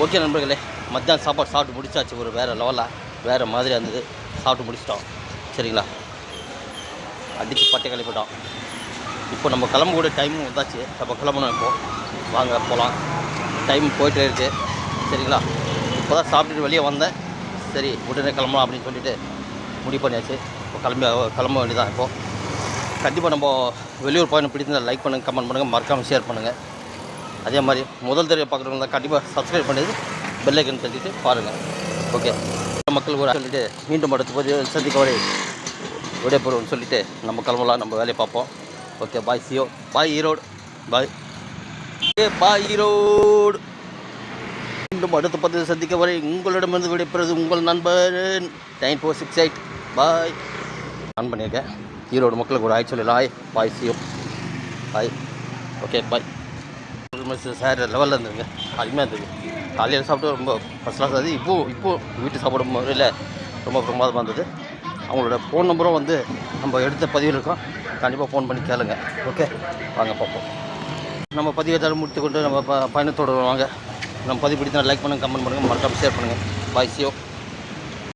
Okay நண்பர்களே மத்தியானம் சாப்பாடு சாப்பிட்டு முடிச்சாச்சு ஒரு வேறு லெவலில் வேறு மாதிரியாக இருந்தது. சாப்பிட்டு முடிச்சிட்டோம். சரிங்களா? அடித்து பட்டை கிளப்பிட்டோம். இப்போ நம்ம கிளம்பக்கூடிய டைமும் வந்தாச்சு. நம்ம கிளம்பணும் இப்போ. வாங்க போகலாம் டைம் போயிட்டே இருக்குது சரிங்களா? இப்போ தான் சாப்பிட்டுட்டு வெளியே வந்தேன். சரி உடனே கிளம்பலாம் அப்படின்னு சொல்லிட்டு முடிவு பண்ணியாச்சு. இப்போ கிளம்பி கிளம்ப வேண்டியதான் இப்போது கண்டிப்பாக நம்ம வெளியூர் பயணம் பிடிச்சிருந்தால் லைக் பண்ணுங்கள் கமெண்ட் பண்ணுங்கள் மறக்காமல் ஷேர் பண்ணுங்கள் அதே மாதிரி முதல் தடவை பார்க்குறவங்க கண்டிப்பாக சப்ஸ்கிரைப் பண்ணிட்டு பெல்லைக்கன் தட்டிட்டு பாருங்கள் ஓகே மக்கள் கூட சொல்லிட்டு மீண்டும் அடுத்த போது சந்திக்க வரை விடைபெறுவோம்னு சொல்லிவிட்டு நம்ம கிளம்பலாம் நம்ம வேலையை பார்ப்போம். Okay bye சியோ bye Erode bye okay bye Erode மீண்டும் அடுத்த பத்து சந்திக்க வரை உங்களிடமிருந்து விடைபெறுவது உங்கள் நண்பர் nine four six eight. Bye on பண்ணியிருக்கேன் ஈரோடு மக்களுக்கு ஒரு ஆய் சொல்லலாம் ஆய் bye சியோ bye okay bye sir லெவலில் இருந்துங்க அருமையாக இருந்தது. காலையில் சாப்பிட்டு ரொம்ப ஃபஸ்ட் கிளாஸ் அது இப்போது இப்போது வீட்டு சாப்பிடும் முறையில் ரொம்ப பிரமாதமாக இருந்தது. அவங்களோட ஃபோன் நம்பரும் வந்து நம்ம எடுத்த பதிவில் இருக்கோம். கண்டிப்பாக ஃபோன் பண்ணி கேளுங்க. ஓகே வாங்க பார்ப்போம். நம்ம பதிவை தர முடித்து கொண்டு நம்ம ப பயணத்தோடு வாங்க நம்ம பதிவு பிடித்தா லைக் பண்ணுங்கள் கமெண்ட் பண்ணுங்கள் மறக்காமல் ஷேர் பண்ணுங்கள் பாய் சியோ